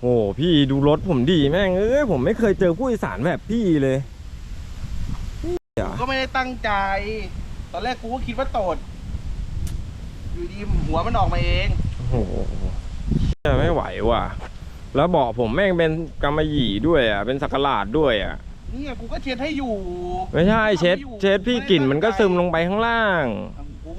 โอ้พี่ดูรถผมดีแม่งเอ้ยผมไม่เคยเจอผู้โดยสารแบบพี่เลยกูก็ไม่ได้ตั้งใจ ตอนแรกกูก็คิดว่าตด อยู่ดีหัวมันออกมาเอง โอ้โหจะไม่ไหวว่ะ แล้วเบาะผมแม่งเป็นกำมะหยี่ด้วยอะ เป็นสักหลาดด้วยอะ เนี่ยกูก็เช็ดให้อยู่ ไม่ใช่เช็ด เช็ดพี่กลิ่นมันก็ซึมลงไปข้างล่าง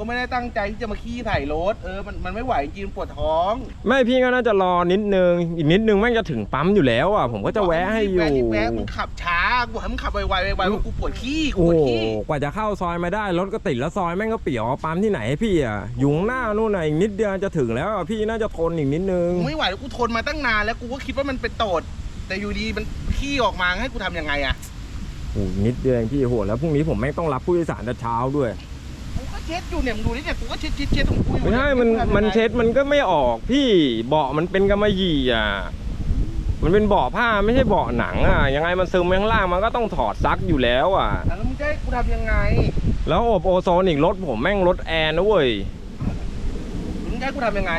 กูก็ไม่ได้ตั้งใจที่จะมาขี้ใส่รถเออมันมันไม่ไหวจริงปวดท้องไม่พี่ก็น่าจะรอนิดนึงอีกนิดนึงแม่งจะถึงปั๊มอยู่แล้วอะผมก็จะแวะให้อยู่ แวะที่แวะมึงขับช้ากูให้มึงขับไวๆไวๆเพราะกูปวดขี้กูโอ้ปวดโหขี้กว่าจะเข้าซอยมาได้รถก็ติดแล้วซอยแม่งก็เปี่ยวปั๊มที่ไหนให้พี่อะอยู่ข้างหน้านู่นน่ะอีกนิดเดียวจะถึงแล้วอะพี่น่าจะทนอีกนิดนึง กูไม่ไหวแล้วกูทนมาตั้งนานแล้วกูก็คิดว่ามันเป็นตด แต่อยู่ดีมันขี้ออกมาให้กูทำยังไงอะ โอ้โหนิดเดียวเองพี่โหแล้วพรุ่งนี้ผมแม่งต้องรับผู้โดยสารแต่เช้าด้วยกูก็ เช็ดอยู่เนี่ยมึงดูนี่เนี่ยกูก็เช็ดเช็ดเช็ดของกูอยู่ไม่ใช่มันกูทำยังไงมันเช็ดมันก็ไม่ออกพี่เบาะมันเป็นกำมะหยี่อะมันเป็นเบาะผ้าไม่ใช่เบาะหนังอะยังไงมันซึมไปข้างล่างมันก็ต้องถอดซักอยู่แล้วอะ แล้วมึงจะให้กูทำยังไง แล้วอบโอโซนอีกรถผมแม่งรถแอร์นะเว้ยมึงจะให้กูทำยังไง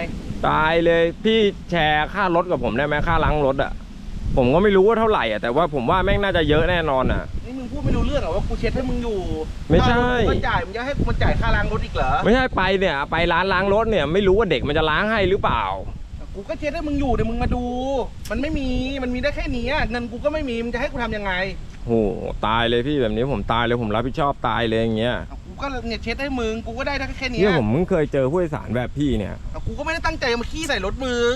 ตายเลยพี่แชร์ค่ารถกับผมได้ไหมค่าล้างรถอะ ผมก็ไม่รู้ว่าเท่าไหร่อะแต่ว่าผมว่าแม่งน่าจะเยอะแน่นอนอะ นี่มึงพูดไม่รู้เรื่องเหรอว่ากูเช็ดให้มึงอยู่ไม่ใช่ ค่ารถกูก็จ่ายมึงจะให้กูมาจ่ายค่าล้างรถอีกเหรอไม่ใช่ไปเนี่ย ไปร้านล้างรถเนี่ยไม่รู้ว่าเด็กมันจะล้างให้หรือเปล่า กูก็เช็ดให้มึงอยู่เดี๋ยวมึงมาดู มันไม่มีมันมีได้แค่นี้อะเงินกูก็ไม่มีมึงจะให้กูทำยังไงโหตายเลยพี่แบบนี้ผมตายเลยผมรับผิดชอบตายเลยอย่างเงี้ยอะกูก็เนี่ยเช็ดให้มึงกูก็ได้แค่เนี้เนี่ยยผมเพิ่งเคยเจอผู้โดยสารแบบพี่เนี่ย อะกูก็ไม่ได้ตั้งใจมาขี้ใส่รถมึง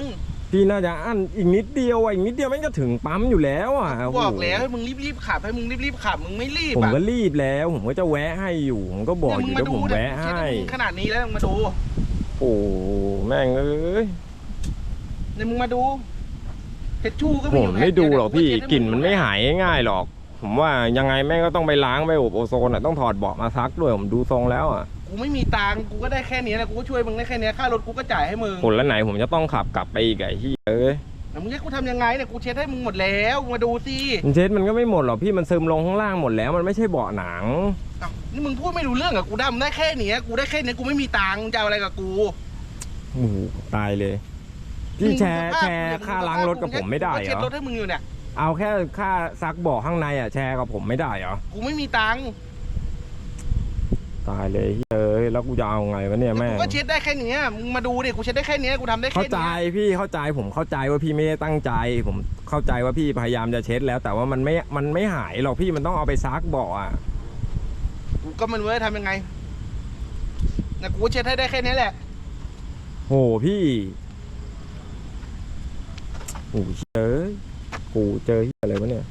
พี่น่าจะอั้นอีกนิดเดียวอะอีกนิดเดียวแม่งจะถึงปั๊มอยู่แล้วอะกูบอกแล้วให้มึงรีบๆขับให้มึงรีบๆขับมึงไม่รีบผมอะก็รีบแล้ว ผมก็จะแวะให้อยู่ ผมก็บอกอยู่เนี่เดี๋ยวผมเนี่ยแวะให้เช็ดมึงขนาดนี้แล้วมึงมาดูโอ้แม่งเอ้ยเนี่ยมึงมาดูเช็ดชู่ก็ผมีอมยู่ไม่ดูหรอกพี่เช็ดให้กลิ่นมันไม่ดูหายง่ายๆหรอก ผมว่ายังไงแม่งก็ต้องไปล้างไปอบโอโซนอะต้องถอดเบาะมาซักด้วยผมดูทรงแล้วอะกูไม่มีตังค์กูก็ได้แค่นี้นะกูก็ช่วยมึงได้แค่นี้ค่ารถกูก็จ่ายให้มึงผลแล้วไหนผมจะต้องขับกลับไปอีกไอ้ที่เอ้ยแล้วมึงให้กูทำยังไงเนี่ยกูเช็ดให้มึงหมดแล้วมึงมาดูสิมันเช็ดมันก็ไม่หมดหรอกพี่มันซึมลงข้างล่างหมดแล้วมันไม่ใช่เบาะหนังอ้าวนี่มึงพูดไม่รู้เรื่องกับกูได้มึงได้แค่นี้กูได้แค่นี้กูไม่มีตังค์มึงจะเอาอะไรกับกูโอ้โหตายเลยพี่แชร์แชร์ค่าล้างรถกับผมไม่ได้กูเหรเช็ดอรถให้มึงอยู่เนี่ย เอาแค่ค่าซักเบาะข้างในอะแชร์กับผมไม่ได้เหรอ กูไม่มีตังค์ตายเลยเฮ้ยแล้วกูจะเอาไงวะเนี่ยแม่กูงก็เช็ดได้แค่นี้มึงมาดูดิกูเช็ดได้แค่นี้กูทำได้แค่เข้านี้ใจพี่เข้าใจผมเข้าใจว่าพี่ไม่ได้ตั้งใจ ผมเข้าใจว่าพี่พยายามจะเช็ดแล้ว แต่ว่ามันไม่มันไม่หายหรอกพี่มันต้องเอาไปซักเบาะอะกูก็ไมันรู้จะทำยังไงนะกูเช็ดให้ได้แค่นี้แหละ โหพี่โอ้เฮ้ย กูเจออะไรวะเนี่ย